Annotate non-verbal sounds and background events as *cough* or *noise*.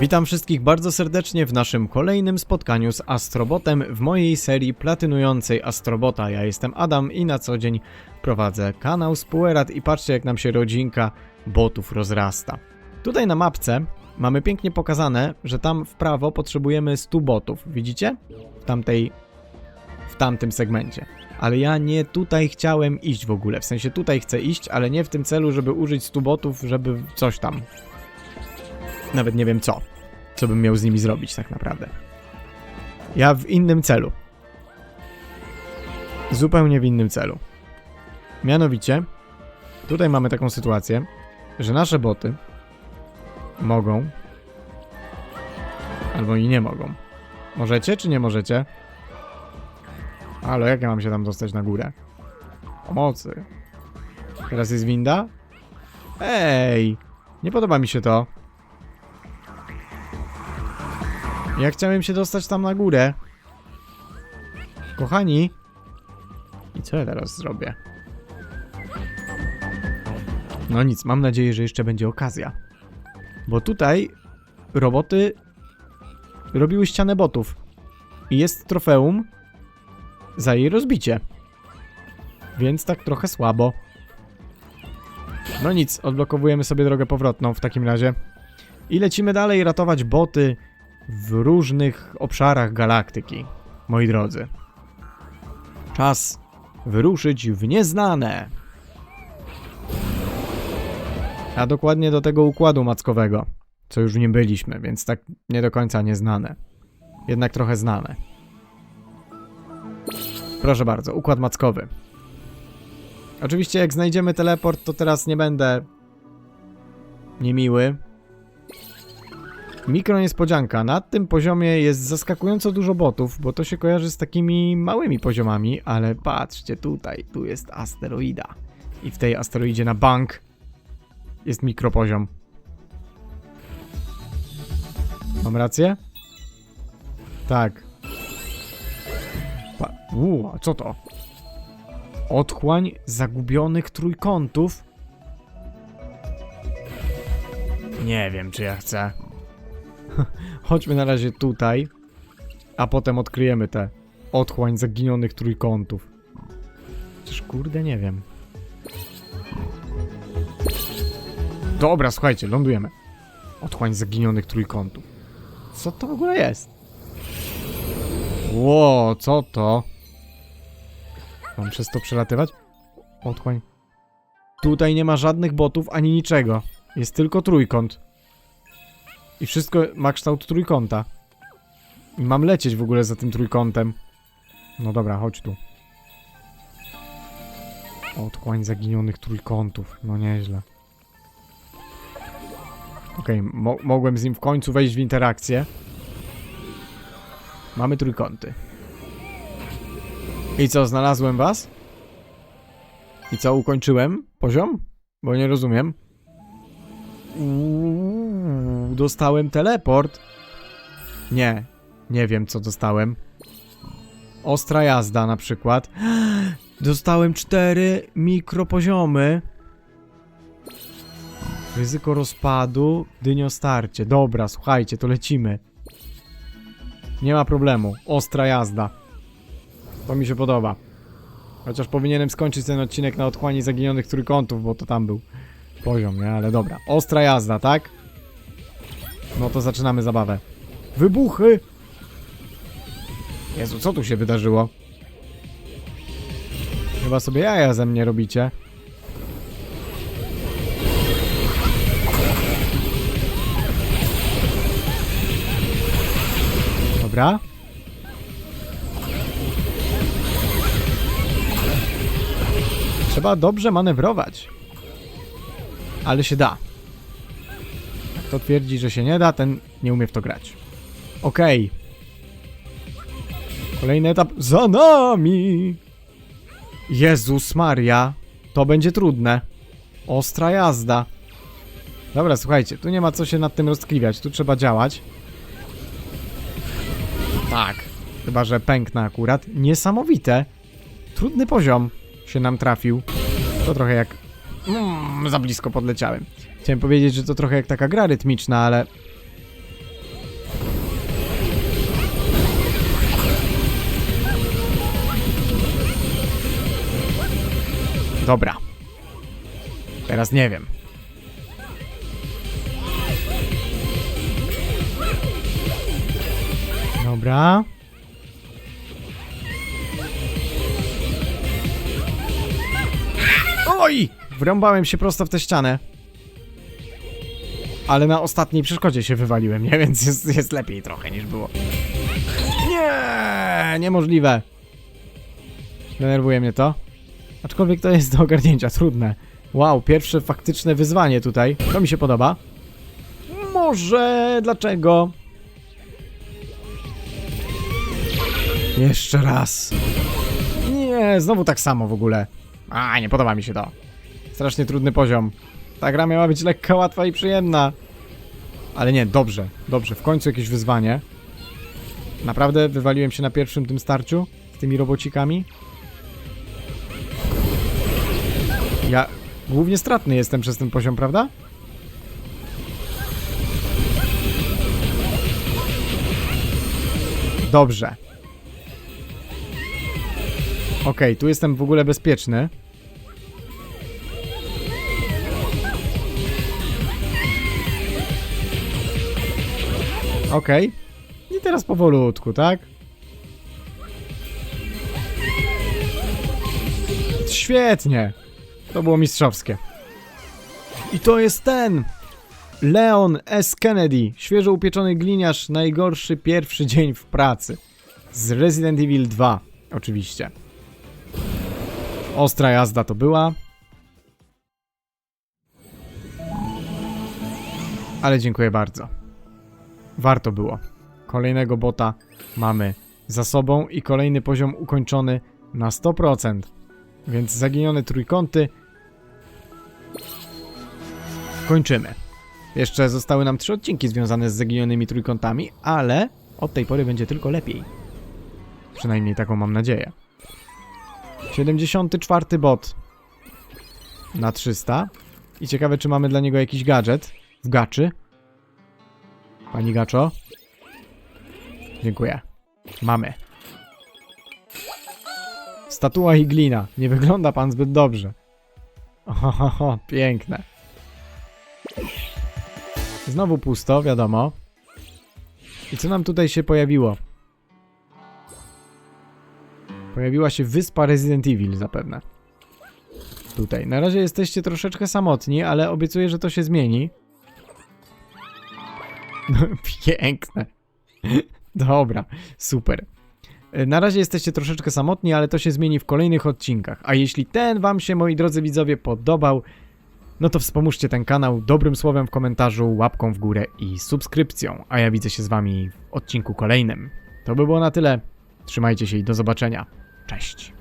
Witam wszystkich bardzo serdecznie w naszym kolejnym spotkaniu z Astrobotem w mojej serii platynującej Astrobota. Ja jestem Adam i na co dzień prowadzę kanał Spuerat i patrzcie jak nam się rodzinka botów rozrasta. Tutaj na mapce mamy pięknie pokazane, że tam w prawo potrzebujemy 100 botów. Widzicie? W tamtej... w tamtym segmencie. Ale ja nie tutaj chciałem iść w ogóle. W sensie tutaj chcę iść, ale nie w tym celu, żeby użyć 100 botów, żeby coś tam nawet nie wiem co. Co bym miał z nimi zrobić tak naprawdę. Ja w innym celu. Zupełnie w innym celu. Mianowicie, tutaj mamy taką sytuację, że nasze boty mogą albo i nie mogą. Możecie czy nie możecie? Ale jak ja mam się tam dostać na górę? Pomocy. Teraz jest winda? Ej! Nie podoba mi się to. Ja chciałem się dostać tam na górę. Kochani. I co ja teraz zrobię? No nic, mam nadzieję, że jeszcze będzie okazja. Bo tutaj roboty robiły ścianę botów. I jest trofeum za jej rozbicie. Więc tak trochę słabo. No nic, odblokowujemy sobie drogę powrotną w takim razie. I lecimy dalej ratować boty w różnych obszarach galaktyki, moi drodzy. Czas wyruszyć w nieznane. A dokładnie do tego układu mackowego, co już w nim byliśmy, więc tak nie do końca nieznane. Jednak trochę znane. Proszę bardzo, układ mackowy. Oczywiście jak znajdziemy teleport, to teraz nie będę niemiły, Mikro niespodzianka. Na tym poziomie jest zaskakująco dużo botów, bo to się kojarzy z takimi małymi poziomami, ale patrzcie tutaj, tu jest asteroida. I w tej asteroidzie na bank jest mikropoziom. Mam rację? Tak. Pa Uuu, a co to? Otchłań zagubionych trójkątów? Nie wiem, czy ja chcę. *laughs* Chodźmy na razie tutaj, a potem odkryjemy te otchłań zaginionych trójkątów. Chociaż kurde, nie wiem. Dobra, słuchajcie, lądujemy. Otchłań zaginionych trójkątów. Co to w ogóle jest? Ło, co to? Mam przez to przelatywać? Otchłań. Tutaj nie ma żadnych botów ani niczego. Jest tylko trójkąt. I wszystko ma kształt trójkąta. I mam lecieć w ogóle za tym trójkątem. No dobra, chodź tu. Otchłań zaginionych trójkątów. No nieźle. Okej, mo mogłem z nim w końcu wejść w interakcję. Mamy trójkąty. I co, znalazłem was? I co, ukończyłem poziom? Bo nie rozumiem. Uuu, dostałem teleport. Nie, nie wiem co dostałem. Ostra jazda na przykład. *gasps* Dostałem cztery mikropoziomy. Ryzyko rozpadu, dyniostarcie. Dobra, słuchajcie, to lecimy. Nie ma problemu. Ostra jazda. To mi się podoba. Chociaż powinienem skończyć ten odcinek na otchłani zaginionych trójkątów, bo to tam był poziom, nie? Ale dobra. Ostra jazda, tak? No to zaczynamy zabawę. Wybuchy! Jezu, co tu się wydarzyło? Chyba sobie jaja ze mnie robicie. Dobra. Trzeba dobrze manewrować. Ale się da. Kto twierdzi, że się nie da, ten nie umie w to grać. Okej. Kolejny etap za nami. Jezus Maria. To będzie trudne. Ostra jazda. Dobra, słuchajcie, tu nie ma co się nad tym rozkliwiać. Tu trzeba działać. Tak. Chyba, że pęknę akurat. Niesamowite. Trudny poziom się nam trafił. To trochę jak Mm, za blisko podleciałem. Chciałem powiedzieć, że to trochę jak taka gra rytmiczna, ale... Dobra. Teraz nie wiem. Dobra. Oj! Wrąbałem się prosto w tę ścianę. Ale na ostatniej przeszkodzie się wywaliłem, nie? *laughs* Więc jest, jest lepiej trochę niż było. Nie, niemożliwe. Denerwuje mnie to. Aczkolwiek to jest do ogarnięcia, trudne. Wow, pierwsze faktyczne wyzwanie tutaj. To mi się podoba. Może dlaczego? Jeszcze raz. Nie, znowu tak samo w ogóle. A, nie podoba mi się to. Strasznie trudny poziom. Ta gra miała być lekka, łatwa i przyjemna. Ale nie, dobrze, dobrze. W końcu jakieś wyzwanie. Naprawdę wywaliłem się na pierwszym tym starciu z tymi robocikami. Ja głównie stratny jestem przez ten poziom, prawda? Dobrze. Okej, tu jestem w ogóle bezpieczny. Okej. I teraz powolutku, tak? Świetnie. To było mistrzowskie. I to jest ten! Leon S. Kennedy, świeżo upieczony gliniarz, najgorszy pierwszy dzień w pracy. Z Resident Evil 2, oczywiście. Ostra jazda to była. Ale dziękuję bardzo. Warto było. Kolejnego bota mamy za sobą i kolejny poziom ukończony na 100%. Więc zaginione trójkąty kończymy. Jeszcze zostały nam trzy odcinki związane z zaginionymi trójkątami, ale od tej pory będzie tylko lepiej. Przynajmniej taką mam nadzieję. 74 bot na 300. I ciekawe, czy mamy dla niego jakiś gadżet w gaczy. Pani gaczo? Dziękuję. Mamy. Statua i glina. Nie wygląda pan zbyt dobrze. Ohoho, piękne. Znowu pusto, wiadomo. I co nam tutaj się pojawiło? Pojawiła się wyspa Resident Evil zapewne. Tutaj. Na razie jesteście troszeczkę samotni, ale obiecuję, że to się zmieni. *laughs* Piękne. Dobra, super. E, Na razie jesteście troszeczkę samotni, ale to się zmieni w kolejnych odcinkach. A jeśli ten wam się, moi drodzy widzowie, podobał, no to wspomóżcie ten kanał dobrym słowem w komentarzu, łapką w górę i subskrypcją. A ja widzę się z wami w odcinku kolejnym. To by było na tyle. Trzymajcie się i do zobaczenia. Cześć.